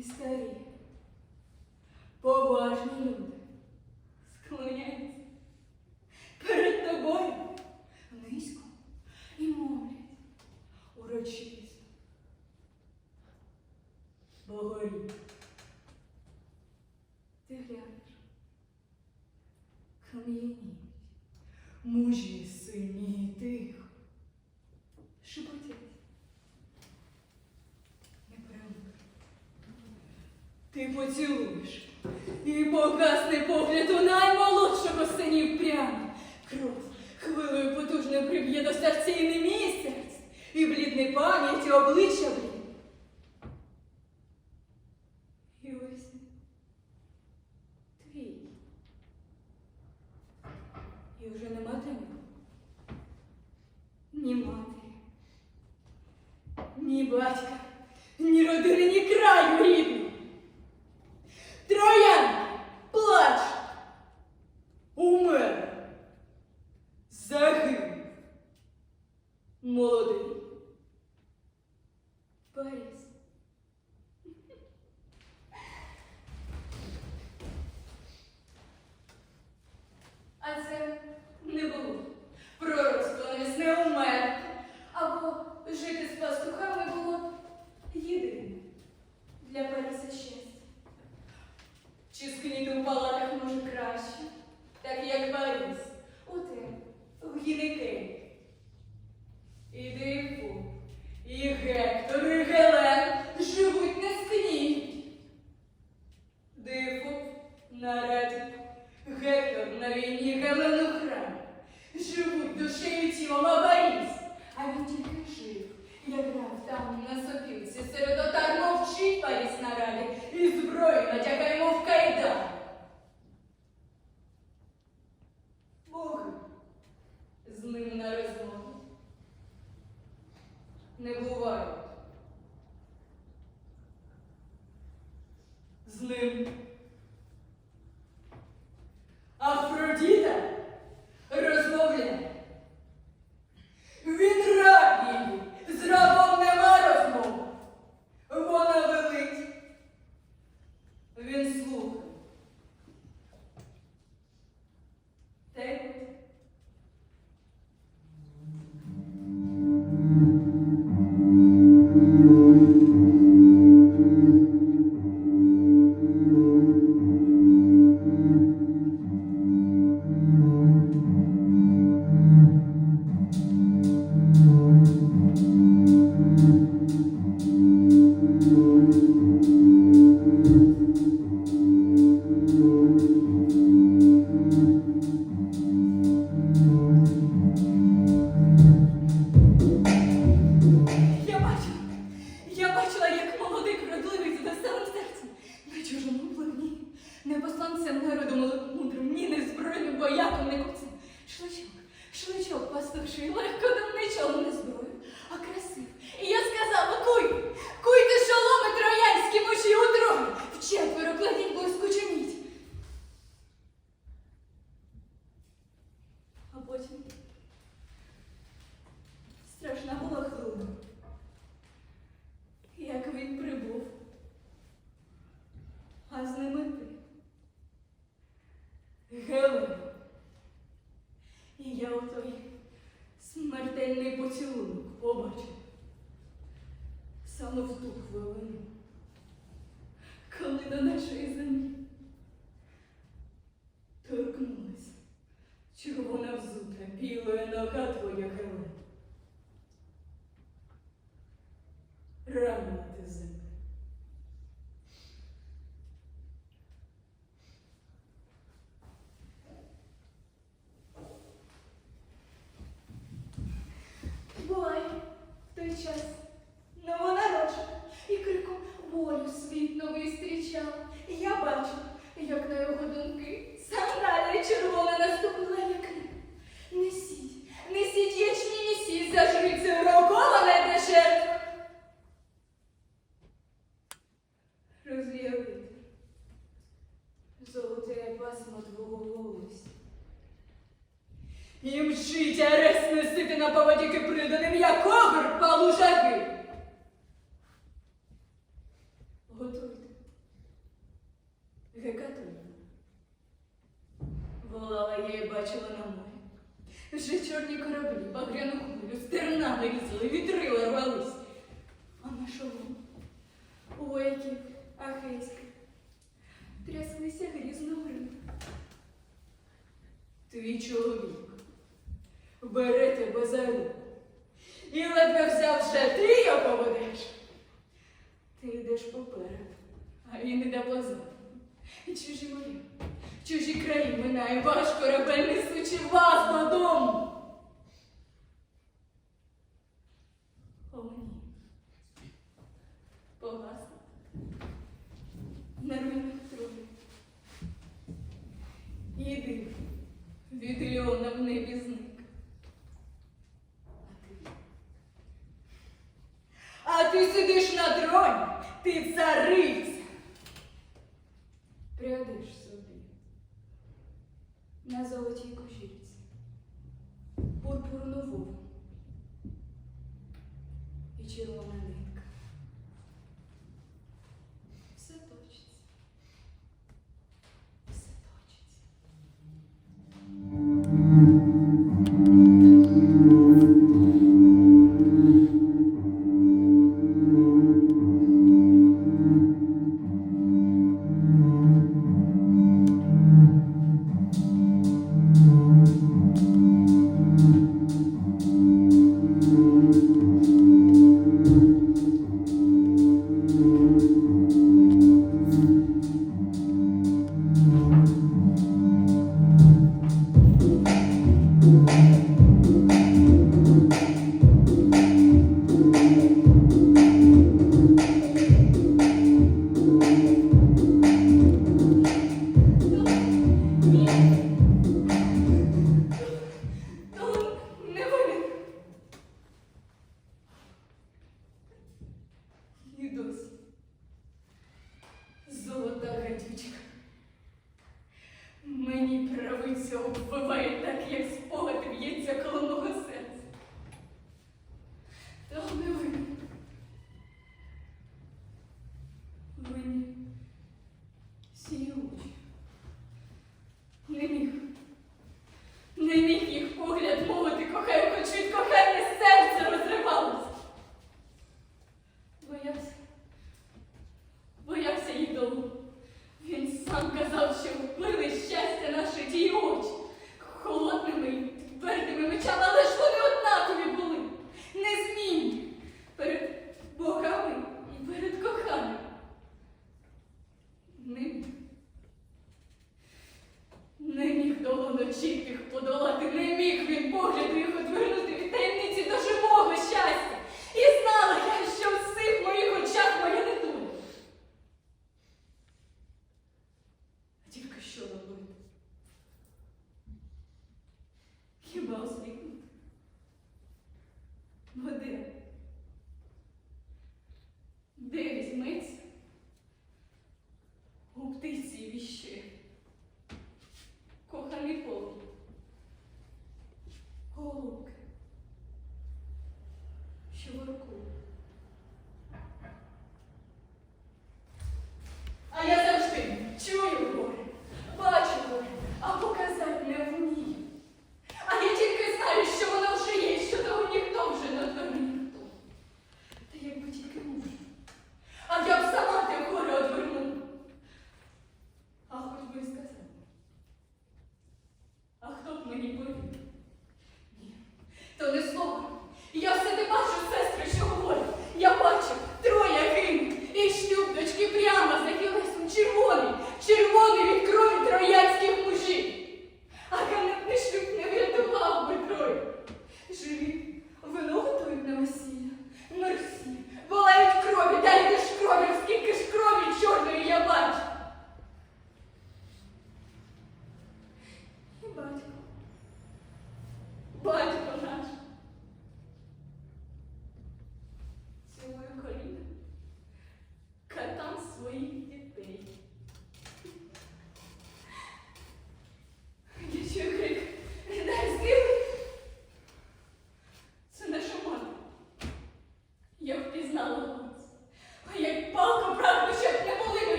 Misteri поцілуєш. І погасне погляд у наймолодшого синів прямо. Кров хвилею потужно приб'є до серця і не місяць, і блідне пам'яті обличчя. І мчить арес несити на поводіки приданим, як огр палужаки. ваш корабель несучи вас додому. Огні. Погасно. Нервиних трубів. Іди, від льона в небі зник. А ти сидиш на дроні, ти цариця. Прядишся на золотій кошільці, пурпурну вову і червоне. Де візьметься у птиці віщи?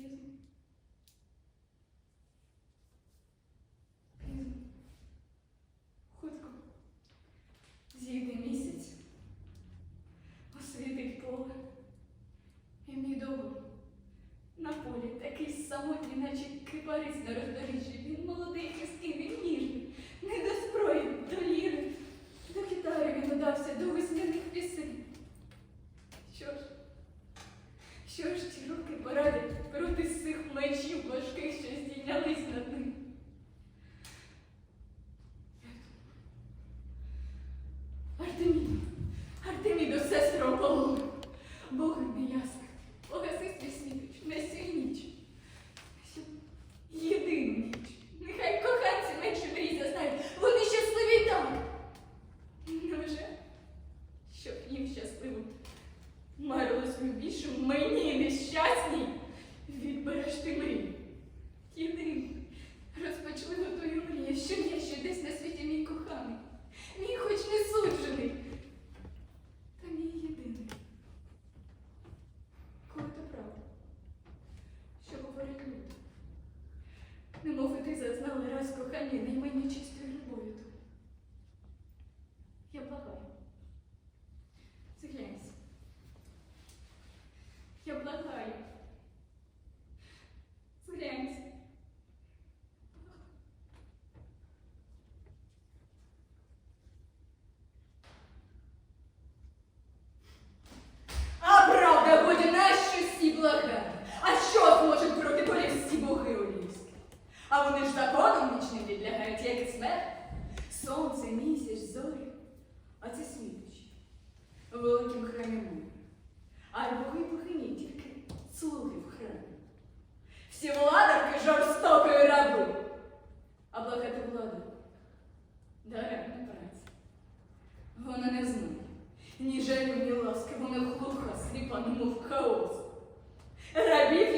Excuse me? вони не знають. Ні жалю, ні ласки, вони глухо сліпа, немов хаос. Рабів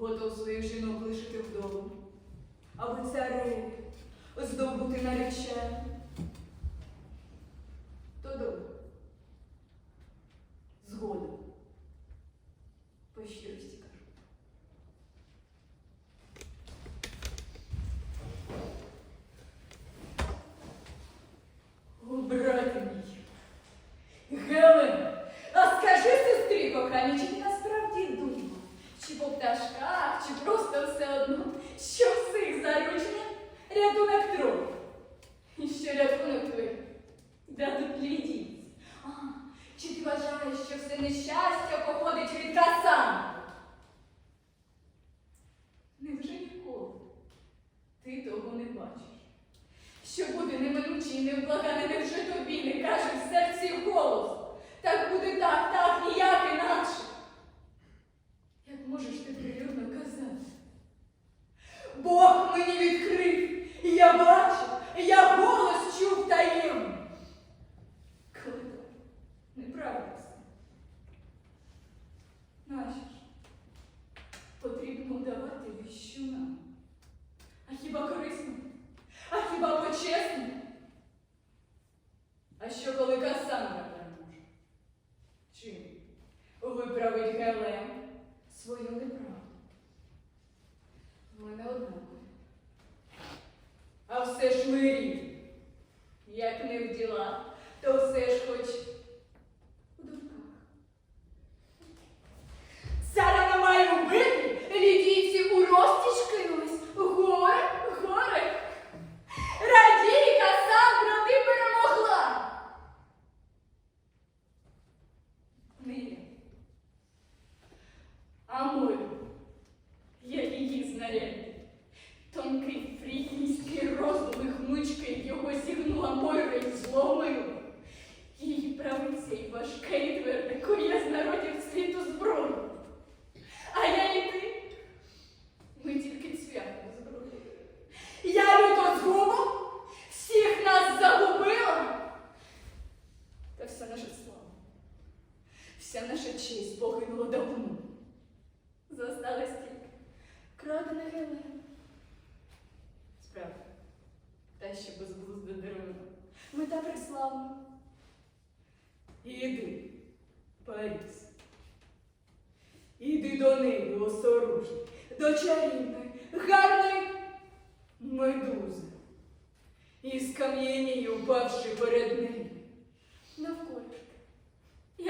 готов своїх жінок лишити вдома, аби цареві здобути наречення, бачиш? Що буде неминуче і невблагане, невже тобі не каже в серці голос? Так буде так, так, ніяк інакше. Як можеш ти прилюдно казати? Бог мені відкрив, і я бачу, я голос Чим виправить Гелем свою неправду? Ми мене однакові.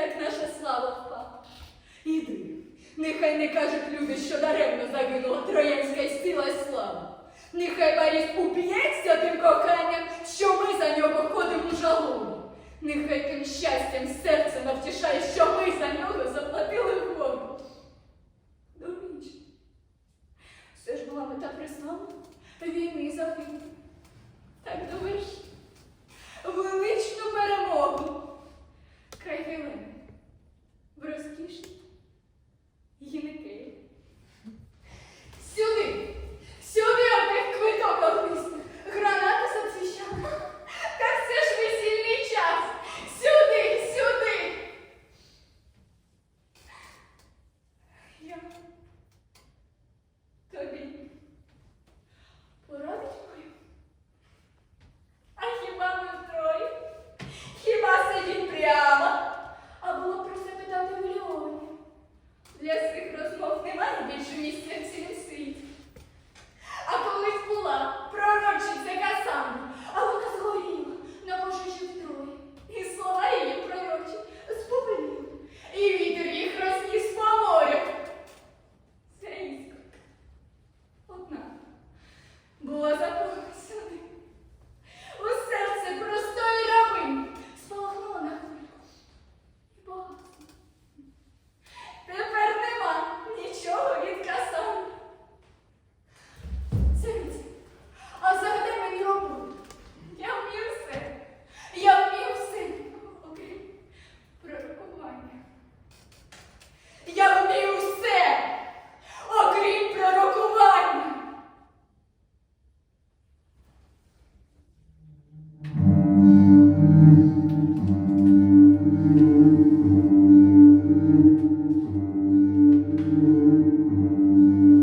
Як наша слава впала. Іди, нехай не кажуть люди, що даремно загинула троянська сила й слава. Нехай Паріс уп'ється тим коханням, що ми за нього ходимо у жалобі. Нехай тим щастям серце навтішає, що ми за нього заплатили гору. Доріч. Все ж була мета преславна війни і загибелі. Так доверш. Величну перемогу край Гелени, в розкішній Гінекеї. Сюди, сюди один квиток огнистих, гранат